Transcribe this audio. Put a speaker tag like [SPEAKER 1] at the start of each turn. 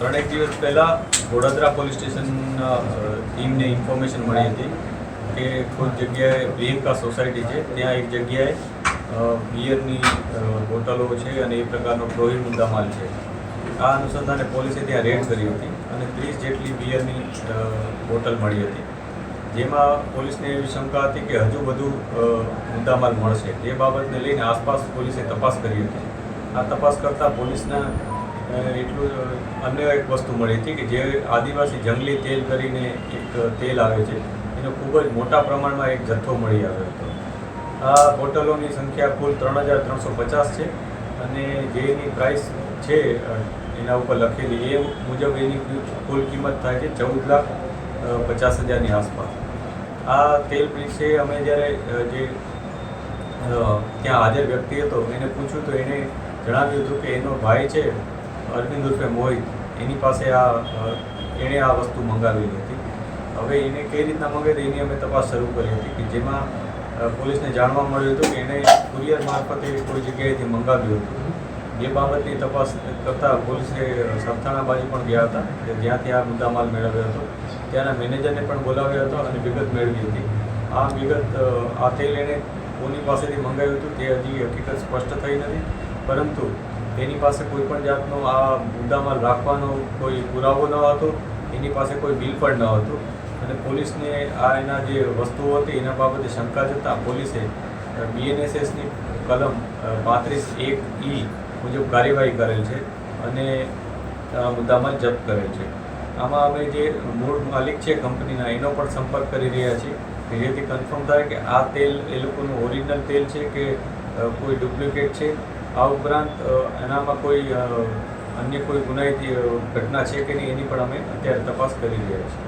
[SPEAKER 1] ત્રણેક દિવસ પહેલાં વડોદરા પોલીસ સ્ટેશન ટીમને ઇન્ફોર્મેશન મળી હતી કે કોઈ જગ્યાએ પ્રિયંકા સોસાયટી છે. ત્યાં એક જગ્યાએ બિયરની બોટલો છે અને એ પ્રકારનો પ્રોહિત મુદ્દામાલ છે. આ અનુસંધાને પોલીસે ત્યાં રેડ કરી હતી અને ત્રીસ જેટલી બિયરની બોટલ મળી હતી. જેમાં પોલીસને એવી શંકા હતી કે હજુ અ, મુદ્દામાલ મળશે. તે બાબતને લઈને આસપાસ પોલીસે તપાસ કરી હતી. આ તપાસ કરતાં પોલીસના એટલું અન્ય એક વસ્તુ મળી હતી કે જે આદિવાસી જંગલી તેલ કરીને એક તેલ આવે છે, એનો ખૂબ જ મોટા પ્રમાણમાં એક જથ્થો મળી આવ્યો હતો. આ બોટલોની સંખ્યા કુલ ત્રણ હજાર ત્રણસો પચાસ છે અને જે એની પ્રાઇસ છે, એના ઉપર લખેલી, એ મુજબ એની કુલ કિંમત થાય છે ચૌદ લાખ પચાસ હજારની આસપાસ. આ તેલ વિશે અમે જ્યારે જે ત્યાં હાજર વ્યક્તિ હતો, એને પૂછ્યું તો એણે જણાવ્યું હતું કે એનો ભાઈ છે અરવિંદ ઉર્ફે મોહિત, એની પાસે આ એણે આ વસ્તુ મંગાવેલી હતી. હવે એને કઈ રીતના મંગાવી એની અમે તપાસ શરૂ કરી હતી કે જેમાં પોલીસને જાણવા મળ્યું હતું કે એણે કુરિયર મારફતે કોઈ જગ્યાએથી મંગાવ્યું હતું. એ બાબતની તપાસ કરતાં પોલીસે સરથાણા બાજુ પણ ગયા હતા કે જ્યાંથી આ મુદ્દામાલ મેળવ્યો હતો, ત્યાંના મેનેજરને પણ બોલાવ્યો હતો અને વિગત મેળવી હતી. આ વિગત આથી તેલ એણે કોની પાસેથી મંગાવ્યું હતું તે હજી હકીકત સ્પષ્ટ થઈ નથી. પરંતુ તેની પાસે કોઈ પણ જાતનો આ મુદ્દામાં રાખવાનો કોઈ પુરાવો ન હતો, એની પાસે કોઈ બિલ પણ ન હતું. અને પોલીસને આ એના જે વસ્તુઓ હતી, એના બાબતે શંકા જતાં પોલીસે બીએનએસએસની કલમ પાંત્રીસ એક ઈ મુજબ કાર્યવાહી કરેલ છે અને આ મુદ્દામાલ જપ્ત કરેલ છે. આમાં અમે જે મૂળ માલિક છે કંપનીના, એનો પણ સંપર્ક કરી રહ્યા છીએ. જેથી કન્ફર્મ થાય કે આ તેલ, એ લોકોનું ઓરિજિનલ તેલ છે કે કોઈ ડુપ્લિકેટ છે. આ ઉપરાંત એનામાં કોઈ અન્ય કોઈ ગુનાહિત ઘટના છે કે નહીં એની પણ અમે અત્યારે તપાસ કરી રહ્યા છીએ.